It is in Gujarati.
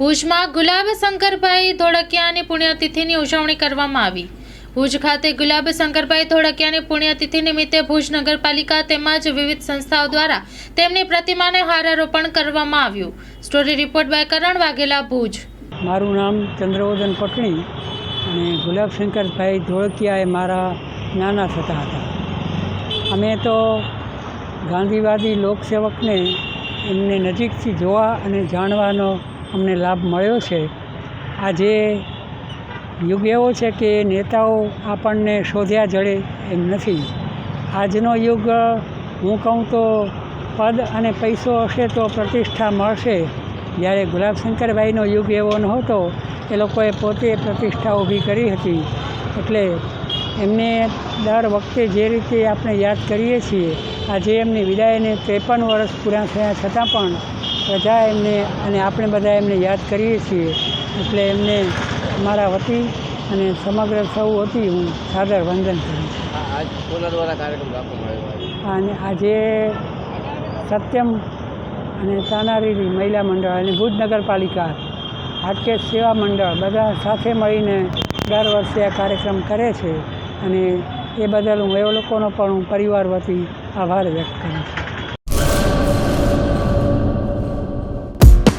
ભુજમાં ગુલાબ શંકરભાઈ ધોળકિયાની પુણ્યતિથિની ઉજવણી કરવામાં આવી. ભુજ ખાતે ગુલાબ શંકરભાઈ ધોળકિયાની પુણ્યતિથિ નિમિત્તે ભુજ નગરપાલિકા તેમજ વિવિધ સંસ્થાઓ દ્વારા તેમની પ્રતિમાને હારારોપણ કરવામાં આવ્યું. Story report by Karan Vaghela, Bhuj. મારું નામ ચંદ્રવદન પટણી અને ગુલાબશંકરભાઈ ધોળકિયા એ મારા નાના થતા હતા. અમે તો ગાંધીવાદી લોકસેવકને એમને નજીકથી જોવા અને જાણવાનો અમને લાભ મળ્યો છે. આજે યુગ એવો છે કે નેતાઓ આપણને શોધ્યા જડે એમ નથી. આજનો યુગ, હું કહું તો પદ અને પૈસો હશે તો પ્રતિષ્ઠા મળશે. જ્યારે ગુલાબશંકરભાઈનો યુગ એવો નહોતો, એ લોકોએ પોતે પ્રતિષ્ઠા ઊભી કરી હતી. એટલે એમને દર વખતે જે રીતે આપણે યાદ કરીએ છીએ, આજે એમની વિદાયને ત્રેપન વર્ષ પૂરા થયા છતાં પણ પ્રજા એમને અને આપણે બધા એમને યાદ કરીએ છીએ. એટલે એમને મારા વતી અને સમગ્ર સૌ વતી હું સાદર વંદન કરું છું? અને આજે સત્યમ અને તાનારીરી મહિલા મંડળ અને ભુજ નગરપાલિકા હાટકેશ સેવા મંડળ બધા સાથે મળીને દર વર્ષે આ કાર્યક્રમ કરે છે અને એ બદલ હું એ લોકોનો પણ હું પરિવાર વતી આભાર વ્યક્ત કરું છું.